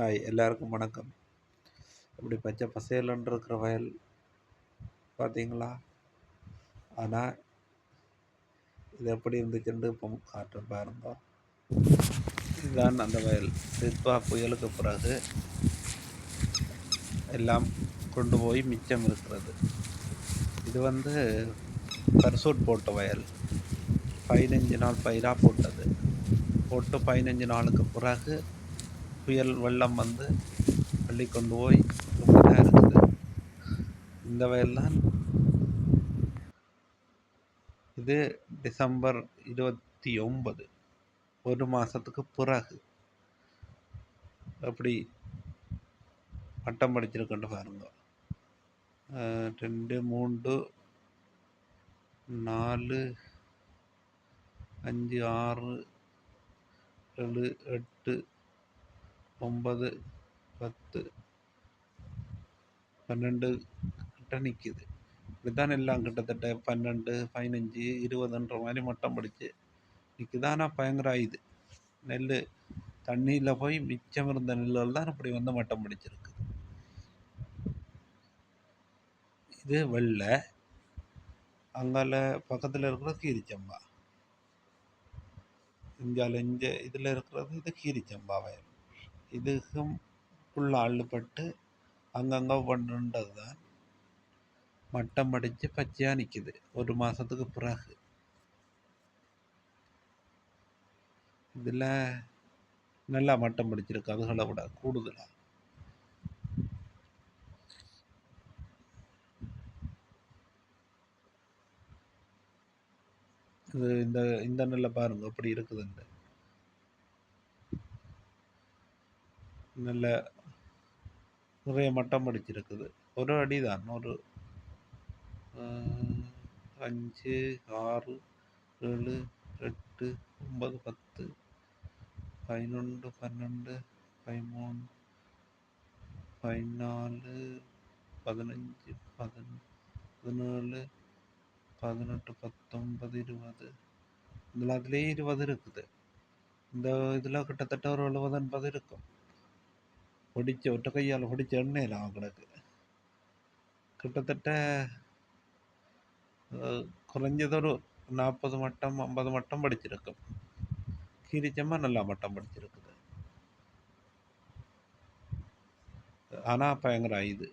Hi எல்லாருக்கும் வணக்கம். இப்படி பச்சை பசேலுன்னு இருக்கிற வயல் பார்த்தீங்களா? ஆனால் இது எப்படி இருந்துச்சுன்னு இப்போ காற்று பாருங்க. இதுதான் அந்த வயல். சித்வா புயலுக்கு பிறகு எல்லாம் கொண்டு போய் மிச்சம் இருக்கிறது. இது வந்து பர்சூட் போட்ட வயல். பதினஞ்சு நாள் பயிராக போட்டது. போட்டு பதினஞ்சு நாளுக்கு பிறகு புயல் வெள்ளம் வந்து அள்ளி கொண்டு போய் ரொம்ப இருக்குது. இந்த வயல்லாம் இது டிசம்பர் இருபத்தி ஒன்பது ஒரு மாதத்துக்கு பிறகு. அப்படி பட்டம் படிச்சிருக்கேன் பாருங்க. ரெண்டு மூன்று நாலு அஞ்சு ஆறு ஏழு எட்டு ஒன்பது பத்து பன்னெண்டு கிட்ட நிற்கிது இப்படிதான் எல்லாம் கிட்டத்தட்ட பன்னெண்டு பதினஞ்சு இருபதுன்ற மாதிரி மட்டம் பிடிச்சி நிற்குது ஆனால் பயங்கர இது. நெல் தண்ணியில் போய் மிச்சம் இருந்த நெல்லுகள் தான் இப்படி வந்து மட்டம் பிடிச்சிருக்கு. இது வெள்ளை அங்கால பக்கத்தில் இருக்கிற கீரிச்சம்பா. இந்தியாவில் இங்கே இதில் இருக்கிறது இது கீரிச்சம்பா வயல். இதுக்கும் ஃபுல்லாக அள்ளுப்பட்டு அங்கங்கே பண்ணுன்றது தான் மட்டம் அடித்து பச்சையாக நிற்கிது ஒரு மாதத்துக்கு பிறகு. இதில் நல்லா மட்டம் பிடிச்சிருக்கு அதுகளை விட கூடுதலாக இது இந்த இந்த நெல்லை பாருங்கள் எப்படி இருக்குதுன்னு. நல்ல நிறைய மட்டம் அடிச்சிருக்குது. ஒரு அடி தான் ஒரு அஞ்சு ஆறு ஏழு எட்டு ஒன்பது பத்து பதினொன்று பன்னெண்டு பதிமூணு பதினாலு பதினஞ்சு பதின பதினேழு பதினெட்டு பத்தொன்பது இருபது. இதில் அதுலேயே இருபது இருக்குது. இந்த இதில் கிட்டத்தட்ட ஒரு எழுபது எண்பது இருக்கும். பொடிச்ச ஒற்ற கையால் பொடிச்ச எண்ணெயில் கிடக்கு. கிட்டத்தட்ட குறைஞ்சதொரு நாற்பது மட்டம் ஐம்பது மட்டம் படிச்சிருக்கும். கீரிச்சம்மா நல்லா மட்டம் படிச்சிருக்குது. ஆனால் பயங்கர இது